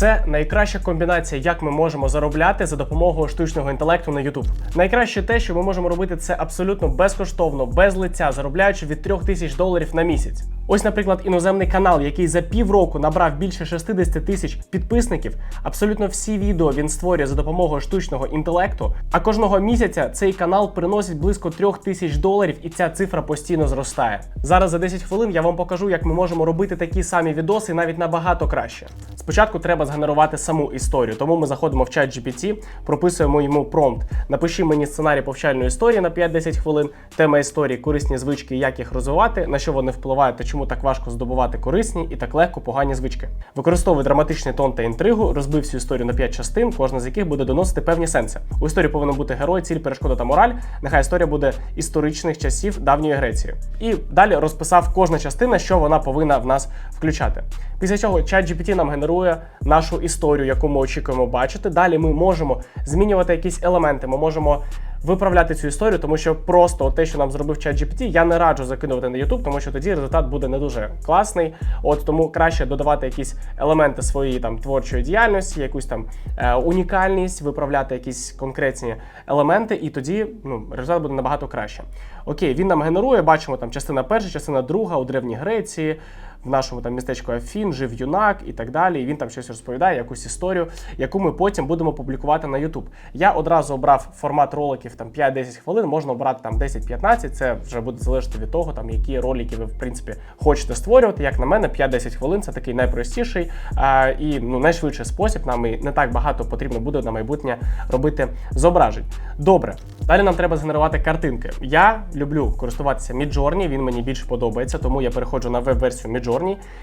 Це найкраща комбінація, як ми можемо заробляти за допомогою штучного інтелекту на YouTube. Найкраще те, що ми можемо робити це абсолютно безкоштовно, без лиця, заробляючи від 3 тисяч доларів на місяць. Ось, наприклад, іноземний канал, який за півроку набрав більше 60 тисяч підписників. Абсолютно всі відео він створює за допомогою штучного інтелекту. А кожного місяця цей канал приносить близько 3 тисяч доларів, і ця цифра постійно зростає. Зараз за 10 хвилин я вам покажу, як ми можемо робити такі самі відоси навіть набагато краще. Спочатку треба згенерувати саму історію, тому ми заходимо в чат GPT, прописуємо йому промпт. Напиши мені сценарій повчальної історії на 5-10 хвилин, тема історії, корисні звички, як їх розвивати, на що вони впливають та чому так важко здобувати корисні і так легко погані звички. Використовуй драматичний тон та інтригу, розбив всю історію на 5 частин, кожна з яких буде доносити певні сенси. У історії повинен бути герой, ціль, перешкода та мораль. Нехай історія буде історичних часів давньої Греції. І далі розписав кожна частина, що вона повинна в нас включати. Після цього ChatGPT нам генерує нашу історію, яку ми очікуємо бачити. Далі ми можемо змінювати якісь елементи. Ми можемо виправляти цю історію, тому що просто те, що нам зробив ChatGPT, я не раджу закидувати на YouTube, тому що тоді результат буде не дуже класний. От тому краще додавати якісь елементи своєї там творчої діяльності, якусь там е, унікальність, виправляти якісь конкретні елементи, і тоді ну, результат буде набагато краще. Окей, він нам генерує, бачимо там частина перша, частина друга у Древній Греції. В нашому там містечку Афін жив юнак і так далі. І він там щось розповідає, якусь історію, яку ми потім будемо публікувати на YouTube. Я одразу обрав формат роликів там 5-10 хвилин, можна обрати там 10-15. Це вже буде залежати від того, там які ролики ви в принципі хочете створювати. Як на мене, 5-10 хвилин це такий найпростіший а, і ну найшвидший спосіб. Нам і не так багато потрібно буде на майбутнє робити зображень. Добре, далі нам треба згенерувати картинки. Я люблю користуватися Midjourney, він мені більше подобається, тому я переходжу на веб-версію Midjourney.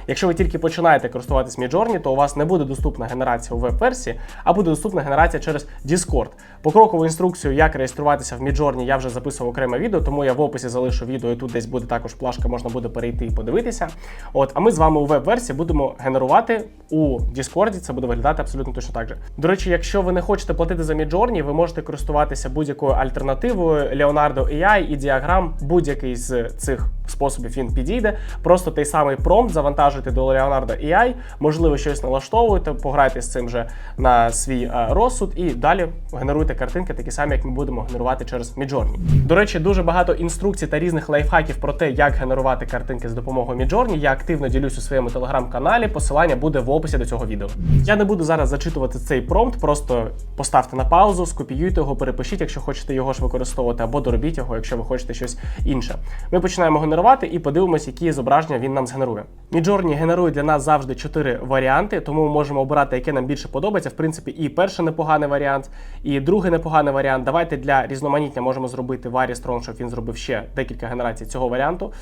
Якщо ви тільки починаєте користуватись Midjourney, то у вас не буде доступна генерація у веб-версії, а буде доступна генерація через Discord. Покрокову інструкцію, як реєструватися в Midjourney, я вже записував окреме відео, тому я в описі залишу відео, і тут десь буде також плашка, можна буде перейти і подивитися. От, а ми з вами у веб-версії будемо генерувати у Discord, це буде виглядати абсолютно точно так же. До речі, якщо ви не хочете платити за Midjourney, ви можете користуватися будь-якою альтернативою Leonardo AI і діаграм, будь-який з цих способів він підійде. Просто той самий промпт завантажуйте до Leonardo AI, можливо, щось налаштовуєте, пограйте з цим же на свій е, розсуд і далі генеруйте картинки, такі самі, як ми будемо генерувати через Midjourney. До речі, дуже багато інструкцій та різних лайфхаків про те, як генерувати картинки з допомогою Midjourney. Я активно ділюсь у своєму телеграм-каналі. Посилання буде в описі до цього відео. Я не буду зараз зачитувати цей промпт, просто поставте на паузу, скопіюйте його, перепишіть, якщо хочете його ж використовувати, або доробіть його, якщо ви хочете щось інше. Ми починаємо генерувати і подивимось, які зображення він нам згенерує. Midjourney генерує для нас завжди чотири варіанти, тому ми можемо обирати, яке нам більше подобається. В принципі, і перший непоганий варіант, і другий непоганий варіант. Давайте для різноманіття можемо зробити Варі Strong, щоб він зробив ще декілька генерацій цього варіанту.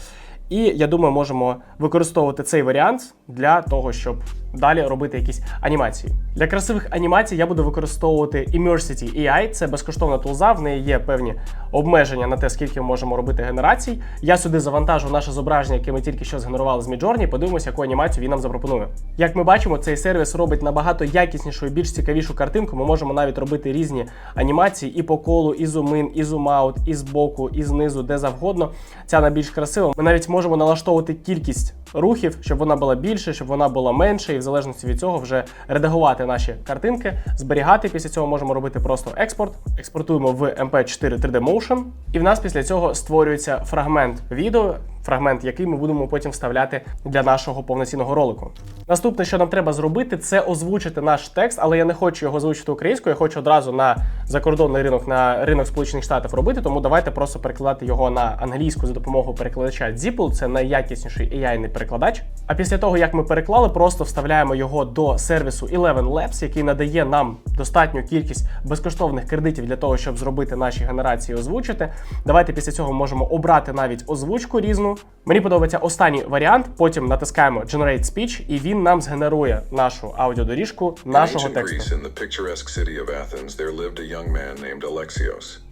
І я думаю, можемо використовувати цей варіант для того, щоб далі робити якісь анімації. Для красивих анімацій я буду використовувати Immersity AI. Це безкоштовна тулза, в неї є певні обмеження на те, скільки ми можемо робити генерацій. Я сюди завантажу наше зображення, яке ми тільки що згенерували з Midjourney, подивимося, яку анімацію він нам запропонує. Як ми бачимо, цей сервіс робить набагато якіснішу і більш цікавішу картинку. Ми можемо навіть робити різні анімації і по колу, і зум-ін, і зум-аут, і збоку, і знизу, де завгодно. Ця найбільш красива. Ми навіть можемо налаштовувати кількість рухів, щоб вона була більше, щоб вона була менше, і в залежності від цього вже редагувати наші картинки, зберігати. Після цього можемо робити просто експорт. Експортуємо в MP4 3D Motion, і в нас після цього створюється фрагмент відео. Фрагмент, який ми будемо потім вставляти для нашого повноцінного ролику. Наступне, що нам треба зробити, це озвучити наш текст, але я не хочу його озвучити українською, я хочу одразу на закордонний ринок, на ринок Сполучених Штатів робити, тому давайте просто перекладати його на англійську за допомогою перекладача DeepL, це найякісніший AI-ний перекладач. А після того, як ми переклали, просто вставляємо його до сервісу Eleven Labs, який надає нам достатню кількість безкоштовних кредитів для того, щоб зробити наші генерації озвучити. Давайте після цього можемо обрати навіть озвучку різну. Мені подобається останній варіант. Потім натискаємо Generate Speech, і він нам згенерує нашу аудіодоріжку нашого тексту.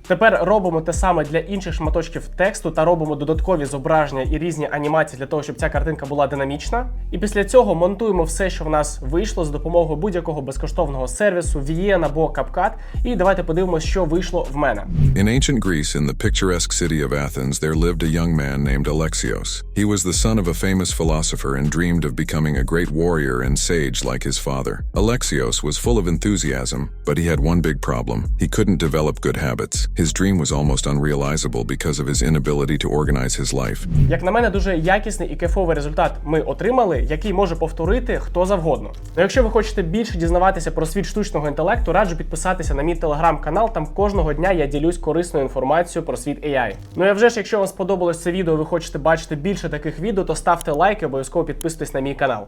Тепер робимо те саме для інших шматочків тексту та робимо додаткові зображення і різні анімації для того, щоб ця картинка була динамічна. І після цього монтуємо все, що в нас вийшло, за допомогою будь-якого безкоштовного сервісу, VN або CapCut. І давайте подивимося, що вийшло в мене. In ancient Greece, in the picturesque city of Athens, there lived a young man named Alexios. He was the son of a famous philosopher and dreamed of becoming a great warrior and sage like his father. Alexios was full of enthusiasm, but he had one big problem. He couldn't develop good habits. His dream was almost unrealizable because of his inability to organize his life. Як на мене, дуже якісний і кайфовий результат ми отримали, який може повторити хто завгодно. Ну, якщо ви хочете більше дізнаватися про світ штучного інтелекту, раджу підписатися на мій телеграм-канал. Там кожного дня я ділюсь корисною інформацією про світ AI. Ну а вже ж, якщо вам сподобалось це відео, ви хочете бачити більше таких відео, то ставте лайк і обов'язково підписуйтесь на мій канал.